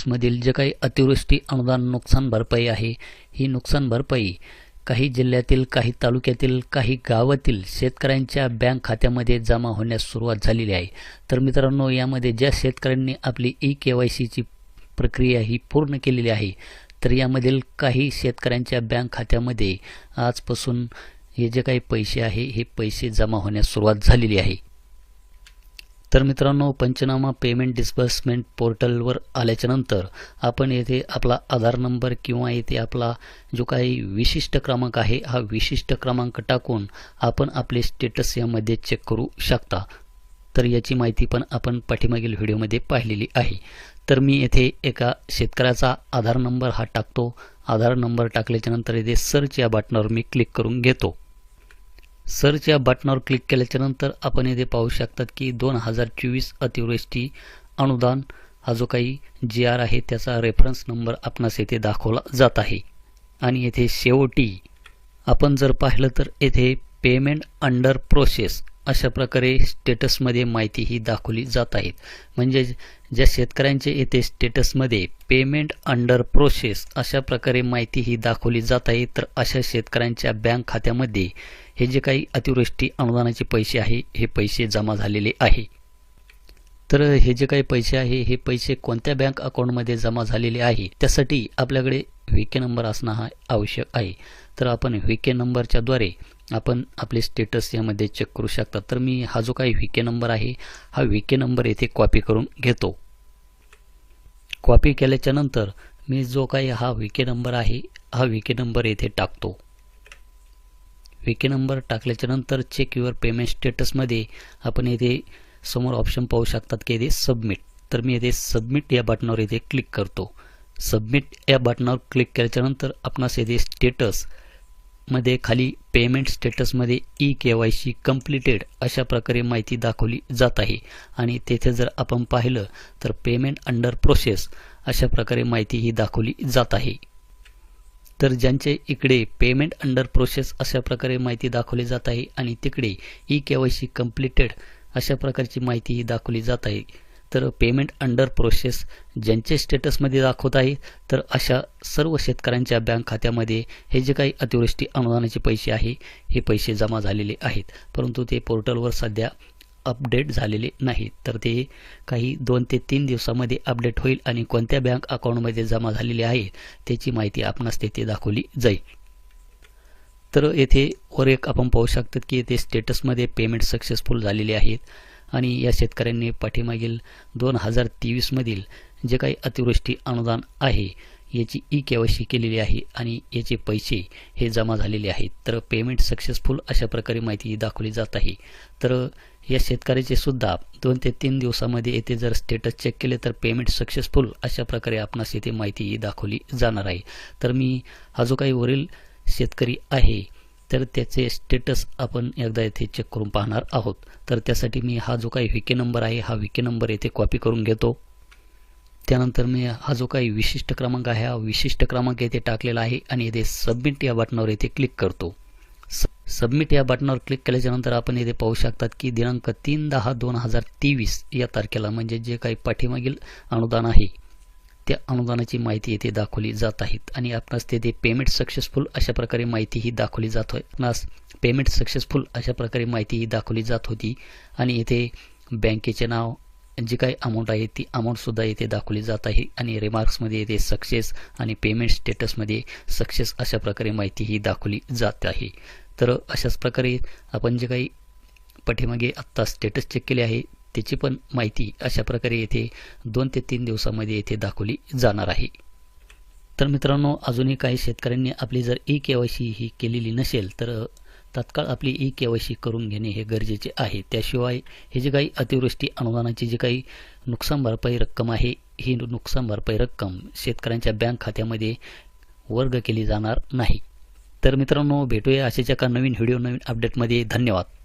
तेवीसमधील जे काही अतिवृष्टी अनुदान नुकसान भरपाई आहे ही नुकसान भरपाई काही जिल्ह्यातील काही तालुक्यातील काही गावातील शेतकऱ्यांच्या बँक खात्यामध्ये जमा होण्यास सुरुवात झालेली आहे. तर मित्रांनो यामध्ये ज्या शेतकऱ्यांनी आपली ई के वाय सीची प्रक्रिया ही पूर्ण केलेली आहे तर यामधील काही शेतकऱ्यांच्या बँक खात्यामध्ये आजपासून हे जे काही पैसे आहे हे पैसे जमा होण्यास सुरुवात झालेली आहे. तर मित्रांनो पंचनामा पेमेंट डिस्बर्समेंट पोर्टलवर आल्याच्यानंतर आपण येथे आपला आधार नंबर किंवा येथे आपला जो काही विशिष्ट क्रमांक आहे हा विशिष्ट क्रमांक टाकून आपण आपले स्टेटस यामध्ये चेक करू शकता. तर याची माहिती पण आपण पाठीमागील व्हिडिओमध्ये पाहिलेली आहे. तर मी येथे एका शेतकऱ्याचा आधार नंबर हा टाकतो. आधार नंबर टाकल्याच्यानंतर येथे सर्च या बटनावर मी क्लिक करून घेतो. सर्च या बटनावर क्लिक केल्याच्यानंतर आपण येथे पाहू शकतात की दोन हजार चोवीस अतिवृष्टी अनुदान हा जो काही जी आर आहे त्याचा रेफरन्स नंबर आपणास येथे दाखवला जात आहे. आणि येथे शेवटी आपण जर पाहिलं तर येथे पेमेंट अंडर प्रोसेस अशा प्रकारे स्टेटसमध्ये माहिती ही दाखवली जात आहेत म्हणजे ज्या शेतकऱ्यांचे येथे स्टेटसमध्ये पेमेंट अंडर प्रोसेस अशा प्रकारे माहिती ही दाखवली जात आहे तर अशा शेतकऱ्यांच्या बँक खात्यामध्ये हे जे काही अतिवृष्टी अनुदानाचे पैसे आहे हे पैसे जमा झालेले आहे. तर हे जे काही पैसे आहे हे पैसे कोणत्या बँक अकाउंटमध्ये जमा झालेले आहे त्यासाठी आपल्याकडे व्ही के नंबर असणं हा आवश्यक आहे. तर आपण व्ही के नंबरच्याद्वारे आपण आपले स्टेटस यामध्ये चेक करू शकता. तर मी हा जो काही व्ही के नंबर आहे हा व्ही के नंबर येथे कॉपी करून घेतो. कॉपी केल्याच्यानंतर मी जो काही हा व्ही के नंबर आहे हा व्ही के नंबर येथे टाकतो. व्ही के नंबर टाकल्याच्या नंतर चेक युअर पेमेंट स्टेटसमध्ये आपण येथे समोर ऑप्शन पाहू शकतात की येथे सबमिट तर मी येथे सबमिट या बटनावर येथे क्लिक करतो. सबमिट या बटनावर क्लिक केल्याच्यानंतर आपणास येथे स्टेटस मध्ये खाली payment स्टेटसमध्ये E K Y C completed अशा प्रकारे माहिती दाखवली जात आहे. आणि तेथे जर आपण पाहिलं तर पेमेंट अंडर प्रोसेस अशा प्रकारे माहिती ही दाखवली जात आहे. तर ज्यांचे इकडे पेमेंट अंडर प्रोसेस अशा प्रकारे माहिती दाखवली जात आहे आणि तिकडे E K Y C completed अशा प्रकारची माहिती ही दाखवली जात आहे. तर पेमेंट अंडर प्रोसेस ज्यांचे स्टेटसमध्ये दाखवत आहे तर अशा सर्व शेतकऱ्यांच्या बँक खात्यामध्ये हे जे काही अतिवृष्टी अनुदानाचे पैसे आहे हे पैसे जमा झालेले आहेत. परंतु ते पोर्टलवर सध्या अपडेट झालेले नाहीत. तर ते काही दोन ते तीन दिवसामध्ये अपडेट होईल आणि कोणत्या बँक अकाउंटमध्ये जमा झालेले आहे त्याची माहिती आपणास तेथे दाखवली जाईल. तर येथे वर एक आपण पाहू शकतात की येथे स्टेटसमध्ये पेमेंट सक्सेसफुल झालेले आहेत. आणि या शेतकऱ्यांनी पाठीमागील दोन हजार तेवीसमधील जे काही अतिवृष्टी अनुदान आहे याची ई के वाय सी केलेली आहे आणि याचे पैसे हे जमा झालेले आहेत. तर पेमेंट सक्सेसफुल अशा प्रकारे माहिती दाखवली जात आहे. तर या शेतकऱ्याचे सुद्धा दोन ते तीन दिवसामध्ये येथे जर स्टेटस चेक केले तर पेमेंट सक्सेसफुल अशा प्रकारे आपणास येथे माहिती दाखवली जाणार आहे. तर मी हा जो काही वरील शेतकरी आहे तर त्याचे स्टेटस आपण एकदा येथे चेक करून पाहणार आहोत. तर त्यासाठी मी हा जो काही विके नंबर आहे हा विके नंबर येथे कॉपी करून घेतो. त्यानंतर मी हा जो काही विशिष्ट क्रमांक आहे हा विशिष्ट क्रमांक येथे टाकलेला आहे आणि येथे सबमिट या बटनावर येथे क्लिक करतो. सबमिट या बटनावर क्लिक केल्याच्यानंतर आपण येथे पाहू शकतात की दिनांक तीन दहा दोन हजार तेवीस या तारखेला म्हणजे जे काही पाठीमागील अनुदान आहे त्या अनुदानाची माहिती येथे दाखवली जात आहेत आणि आपणास तेथे पेमेंट सक्सेसफुल अशा प्रकारे माहिती ही दाखवली जात होय. आपणास पेमेंट सक्सेसफुल अशा प्रकारे माहिती ही दाखवली जात होती आणि येथे बँकेचे नाव जी काही अमाऊंट आहे ती अमाऊंटसुद्धा येथे दाखवली जात आहे आणि रिमार्क्समध्ये येथे सक्सेस आणि पेमेंट स्टेटसमध्ये सक्सेस अशा प्रकारे माहिती ही दाखवली जात आहे. तर अशाच प्रकारे आपण जे काही पाठीमागे आत्ता स्टेटस चेक केले आहे त्याची पण माहिती अशा प्रकारे येथे दोन ते तीन दिवसामध्ये येथे दाखवली जाणार आहे. तर मित्रांनो अजूनही काही शेतकऱ्यांनी आपली जर ई के वाय सी ही केलेली नसेल तर तात्काळ आपली ई के वाय सी करून घेणे हे गरजेचे आहे. त्याशिवाय हे जे काही अतिवृष्टी अनुदानाची जी काही नुकसान भरपाई रक्कम आहे ही नुकसान भरपाई रक्कम शेतकऱ्यांच्या बँक खात्यामध्ये वर्ग केली जाणार नाही. तर मित्रांनो भेटूया अशाच एका नवीन व्हिडिओ नवीन अपडेटमध्ये. धन्यवाद.